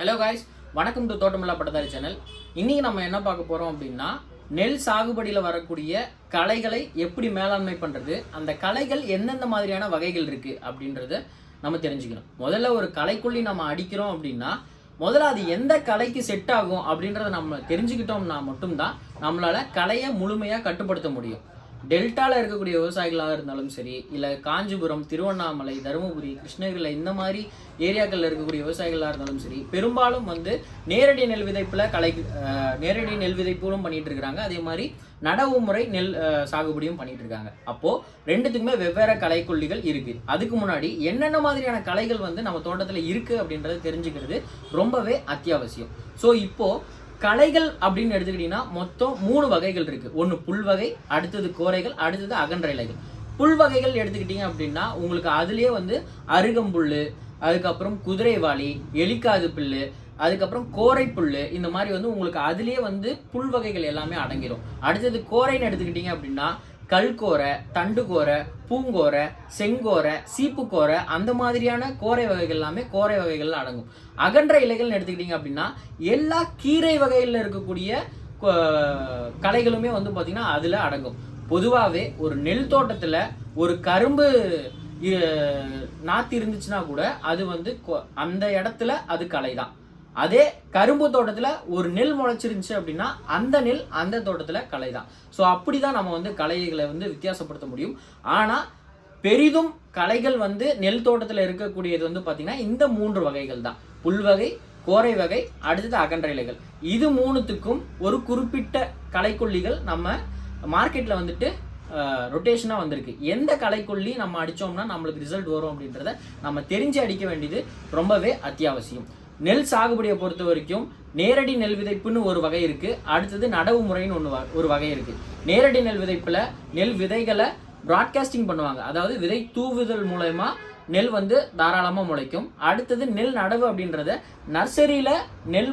Hello guys வணக்கம் to தோட்டமில்லா பட்டதாரி channel. இன்றைக்கி நம்ம என்ன பார்க்க போகிறோம் அப்படின்னா நெல் சாகுபடியில் வரக்கூடிய களைகளை எப்படி மேலாண்மை பண்ணுறது அந்த களைகள் எந்தெந்த மாதிரியான வகைகள் இருக்குது அப்படின்றத நம்ம தெரிஞ்சுக்கணும். முதல்ல ஒரு களைக்குள்ளி நம்ம அடிக்கிறோம் அப்படின்னா முதல்ல அது எந்த கலைக்கு செட் ஆகும் அப்படின்றத நம்ம தெரிஞ்சுக்கிட்டோம்னா மட்டும்தான் நம்மளால் கலையை முழுமையாக கட்டுப்படுத்த முடியும். டெல்டாவில் இருக்கக்கூடிய விவசாயிகளாக இருந்தாலும் சரி இல்லை காஞ்சிபுரம் திருவண்ணாமலை தருமபுரி கிருஷ்ணகிரியில் இந்த மாதிரி ஏரியாக்களில் இருக்கக்கூடிய விவசாயிகளாக இருந்தாலும் சரி பெரும்பாலும் வந்து நேரடி நெல் விதைப்பில் கலை நேரடி நெல் விதைப்புகளும் பண்ணிட்டு இருக்கிறாங்க அதே மாதிரி நடவு முறை நெல் சாகுபடியும் பண்ணிட்டு இருக்காங்க. அப்போது ரெண்டுத்துக்குமே வெவ்வேறு கலைக்கொல்லிகள் இருக்கு. அதுக்கு முன்னாடி என்னென்ன மாதிரியான கலைகள் வந்து நம்ம தோட்டத்தில் இருக்கு அப்படின்றத தெரிஞ்சுக்கிறது ரொம்பவே அத்தியாவசியம். ஸோ இப்போது களைகள் அப்படின்னு எடுத்துக்கிட்டீங்கன்னா மொத்தம் மூணு வகைகள் இருக்கு. ஒன்று புல் வகை அடுத்தது கோரைகள் அடுத்தது அகன்ற இலைகள். புல் வகைகள் எடுத்துக்கிட்டீங்க அப்படின்னா உங்களுக்கு அதுலேயே வந்து அருகம்புல் அதுக்கப்புறம் குதிரைவாளி எலிக்காது புல்லு அதுக்கப்புறம் கோரை புல்லு இந்த மாதிரி வந்து உங்களுக்கு அதுலேயே வந்து புல் வகைகள் எல்லாமே அடங்கிடும் அடுத்தது கோரைன்னு எடுத்துக்கிட்டீங்க அப்படின்னா கல்கோரை தண்டுகோரை பூங்கோரை செங்கோரை சீப்புக்கோரை அந்த மாதிரியான கோரை வகைகள் எல்லாமே கோரை வகைகள் அடங்கும். அகன்ற இலைகள்னு எடுத்துக்கிட்டீங்க அப்படின்னா எல்லா கீரை வகையில் இருக்கக்கூடிய கலைகளுமே வந்து பார்த்திங்கன்னா அதில் அடங்கும். பொதுவாகவே ஒரு நெல் தோட்டத்தில் ஒரு கரும்பு நாற்று இருந்துச்சுன்னா கூட அது வந்து அந்த இடத்துல அது கலை தான் அதே கரும்பு தோட்டத்தில் ஒரு நெல் முளைச்சிருந்துச்சு அப்படின்னா அந்த நெல் அந்த தோட்டத்தில் களை தான் ஸோ அப்படி தான் நம்ம வந்து களைகளை வந்து வித்தியாசப்படுத்த முடியும். ஆனால் பெரிதும் களைகள் வந்து நெல் தோட்டத்தில் இருக்கக்கூடியது வந்து பார்த்திங்கன்னா இந்த மூன்று வகைகள் தான் புல்வகை கோரை வகை அடுத்தது அகன்ற இலைகள். இது மூணுத்துக்கும் ஒரு குறிப்பிட்ட களைக்கொல்லிகள் நம்ம மார்க்கெட்டில் வந்துட்டு ரொட்டேஷனாக வந்திருக்கு. எந்த களைக்கொல்லி நம்ம அடித்தோம்னா நம்மளுக்கு ரிசல்ட் வரும் அப்படின்றத நம்ம தெரிஞ்சு அடிக்க வேண்டியது ரொம்பவே அத்தியாவசியம். நெல் சாகுபடியை பொறுத்த வரைக்கும் நேரடி நெல் விதைப்புன்னு ஒரு வகை இருக்குது அடுத்தது நடவு முறைன்னு ஒன்று ஒரு வகை இருக்குது நேரடி நெல் விதைப்பில் நெல் விதைகளை ப்ராட்காஸ்டிங் பண்ணுவாங்க. அதாவது விதை தூவுதல் மூலயமா நெல் வந்து தாராளமாக முளைக்கும். அடுத்தது நெல் நடவு அப்படின்றத நர்சரியில் நெல்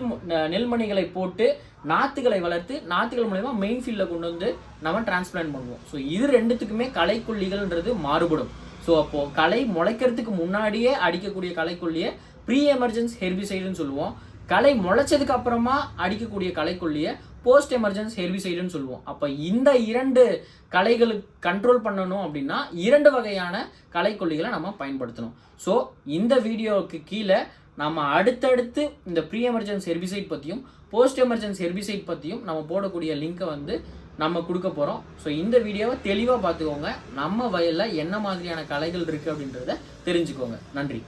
நெல்மணிகளை போட்டு நாற்றுகளை வளர்த்து நாற்றுகள் மூலயமா மெயின் ஃபீல்டில் கொண்டு வந்து நம்ம டிரான்ஸ்பிளான்ட் பண்ணுவோம். ஸோ இது ரெண்டுத்துக்குமே களைக்கொல்லிகள்ன்றது மாறுபடும். ஸோ அப்போது களை முளைக்கிறதுக்கு முன்னாடியே அடிக்கக்கூடிய களைக்கொல்லியை ப்ரீ எமர்ஜென்ஸ் ஹெர்பிசைடுன்னு சொல்லுவோம். களை முளைச்சதுக்கு அப்புறமா அடிக்கக்கூடிய களைக்கொல்லியை போஸ்ட் எமர்ஜென்ஸ் ஹெர்பிசைடுன்னு சொல்லுவோம். அப்போ இந்த இரண்டு களைகளுக்கு கண்ட்ரோல் பண்ணணும் அப்படின்னா இரண்டு வகையான களைக்கொல்லிகளை நம்ம பயன்படுத்தணும். ஸோ இந்த வீடியோவுக்கு கீழே நம்ம அடுத்தடுத்து இந்த ப்ரீ எமர்ஜென்ஸ் ஹெர்பிசைட் பற்றியும் போஸ்ட் எமர்ஜென்ஸ் ஹெர்பிசைட் பற்றியும் நம்ம போடக்கூடிய லிங்க்கை வந்து நம்ம கொடுக்க போகிறோம் ஸோ இந்த வீடியோவை தெளிவாக பார்த்துக்கோங்க. நம்ம வயலில் என்ன மாதிரியான களைகள் இருக்குது அப்படின்றத தெரிஞ்சுக்கோங்க. நன்றி.